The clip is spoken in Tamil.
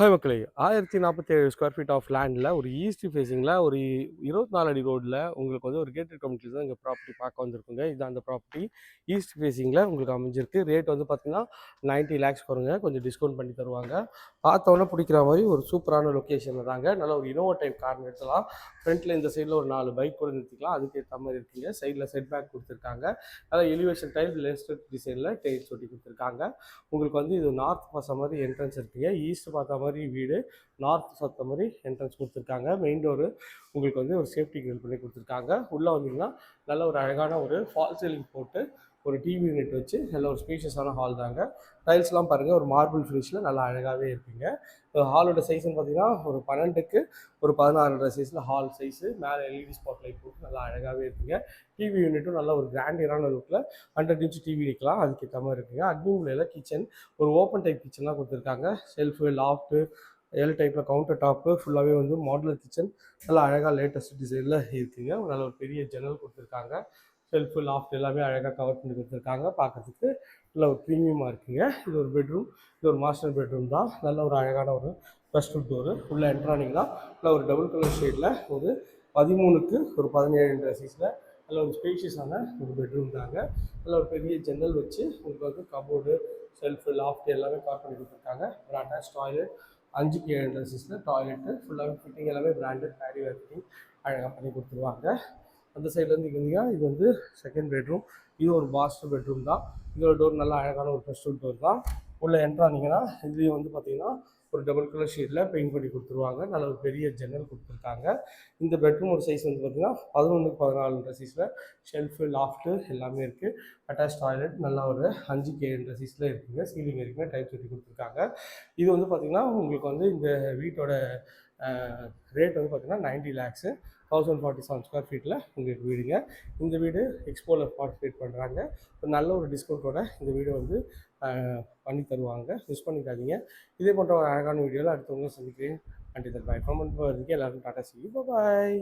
ஹாய் மக்களே. ஆயிரத்தி நாற்பத்தேழு ஸ்கொயர் ஃபீட் ஆஃப் லேண்டில் ஒரு ஈஸ்ட் ஃபேஸிங்கில் ஒரு இருபத்தி நாலு அடி ரோட்டில் உங்களுக்கு வந்து ஒரு கேட்டட் கம்யூனிட்டி தான் இங்கே ப்ராப்பர்ட்டி பார்க்க வந்திருக்குங்க. இது அந்த ப்ராப்பர்ட்டி ஈஸ்ட் ஃபேஸிங்கில் உங்களுக்கு அமைஞ்சிருக்கு. ரேட் வந்து பார்த்தீங்கன்னா 90 லேக்ஸ் வருங்க கொஞ்சம் டிஸ்கவுண்ட் பண்ணி தருவாங்க. பார்த்தோன்னே பிடிக்கிற மாதிரி ஒரு சூப்பரான லொக்கேஷனில் தாங்க. நல்ல ஒரு இனோவா டைப் கார் நிறுத்தலாம் ஃப்ரண்ட்டில் இந்த சைடில் ஒரு நாலு பைக் கூட நிறுத்திக்கலாம். அதுக்கு ஏற்ற மாதிரி இருக்குங்க. சைடில் செட் பேக் கொடுத்துருக்காங்க. நல்லா எலிவேஷன் டைப் லேஸ்டட் டிசைனில் டைல்ஸ் ஒட்டி கொடுத்துருக்காங்க. உங்களுக்கு வந்து இது நார்த் பார்த்த மாதிரி என்ட்ரன்ஸ் இருக்குங்க. ஈஸ்ட் பார்த்த மாதிரி வீடு நார்த் பார்த்த மாதிரி என்ட்ரன்ஸ் கொடுத்துருக்காங்க. மெயின் டோரு உங்களுக்கு வந்து ஒரு சேஃப்டி கிரில் பண்ணி கொடுத்துருக்காங்க. உள்ளே வந்தீங்கன்னா நல்ல ஒரு அழகான ஒரு ஃபால் சீலிங் போட்டு ஒரு டிவி யூனிட் வச்சு நல்ல ஒரு ஸ்பீஷியஸான ஹால் தாங்க. டைல்ஸ்லாம் பாருங்கள் ஒரு மார்பிள் ஃபினிஷில் நல்லா அழகாகவே இருப்பீங்க ஹாலோட சைஸ்னு பார்த்தீங்கன்னா ஒரு பன்னெண்டுக்கு ஒரு பதினாறு சைஸில் ஹால் சைஸு மேலே எல்இடி ஸ்பாட் லைட் போட்டு நல்லா அழகாகவே இருக்குங்க. டிவி யூனிட்டும் நல்ல ஒரு கிராண்டியரான லுக்கில் ஹண்ட்ரட் இன்ச் டிவி வைக்கலாம் அதுக்கேற்ற மாதிரி இருக்குங்க. அட்மின்ல கிச்சன் ஒரு ஓப்பன் டைப் கிச்சன்லாம் கொடுத்துருக்காங்க. செல்ஃபு லாஃப்ட்டு எல் டைப்பில் கவுண்டர் டாப்பு ஃபுல்லாகவே வந்து மாடுலர் கிச்சன் நல்லா அழகாக லேட்டஸ்ட் டிசைனில் இருக்குதுங்க நல்ல ஒரு பெரிய ஜன்னல் கொடுத்துருக்காங்க. ஷெல்ஃபு லாஃப்ட் எல்லாமே அழகாக கவர் பண்ணி கொடுத்துருக்காங்க. பார்க்கறதுக்கு நல்ல ஒரு ப்ரீமியமாக இருக்குங்க. இது ஒரு பெட்ரூம் இது ஒரு மாஸ்டர் பெட்ரூம் தான். நல்ல ஒரு அழகான ஒரு ஃபஸ்ட் டோரு உள்ளே என்ட்ரானிங்கன்னா நல்ல ஒரு டபுள் கலர் ஷேடில் ஒரு பதிமூணுக்கு ஒரு பதினேழுன்ற சைஸில் நல்ல ஒரு ஸ்பேஷியஸான ஒரு பெட்ரூம் தாங்க. நல்ல ஒரு பெரிய ஜன்னல் வச்சு உங்களுக்கு வந்து கபோர்டு செல்ஃபு லாஃப்ட் எல்லாமே கவர் பண்ணி கொடுத்துருக்காங்க. ஒரு அட்டாச் டாய்லெட் அஞ்சுக்கு ஏழு சைஸில் டாய்லெட்டு ஃபுல்லாகவே ஃபிட்டிங் எல்லாமே பிராண்டட் ஹேரி ஃபிட்டிங் அழகாக பண்ணி கொடுத்துருவாங்க. அந்த சைட்லேருந்து இங்கே இது வந்து செகண்ட் பெட்ரூம் இது ஒரு மாஸ்டர் பெட்ரூம் தான். இதோட டோர் நல்லா அழகான ஒரு ஃபஸ்ட் டோர் தான். உள்ளே என்ட்ரானிங்கன்னா இதுலேயும் வந்து பார்த்தீங்கன்னா ஒரு டபுள் கலர் ஷீட்டில் பெயிண்ட் பண்ணி கொடுத்துருவாங்க. நல்ல ஒரு பெரிய ஜன்னல் கொடுத்துருக்காங்க. இந்த பெட்ரூம் ஒரு சைஸ் வந்து பார்த்தீங்கன்னா பதினொன்று பதினாலுன்ற சைஸில் ஷெல்ஃபு லாஃப்ட்டு எல்லாமே இருக்குது அட்டாச் டாய்லெட் நல்லா ஒரு அஞ்சு கேன்ற சைஸில் இருக்குங்க. சீலிங் இருக்குங்க டைப் சொல்லி கொடுத்துருக்காங்க. இது வந்து பார்த்திங்கன்னா உங்களுக்கு வந்து இந்த வீட்டோட ரேட் வந்து பார்த்திங்கன்னா ninety lakhs thousand forty seven square ஃபீட்டில் உங்களுக்கு வீடுங்க. இந்த வீடு எக்ஸ்போவில் பார்ட்டிசிபேட் பண்ணுறாங்க ஒரு நல்ல ஒரு டிஸ்கவுண்ட்டோட இந்த வீடு வந்து பண்ணி தருவாங்க. மிஸ் பண்ணிக்காதீங்க. இதே போன்ற ஒரு அழகான வீடியோவில் அடுத்தவங்க சந்திக்கிறேன். அண்ட் இதை பை கமெண்ட் போகிறதுக்கு எல்லாருக்கும் டாட்டா சி பாய்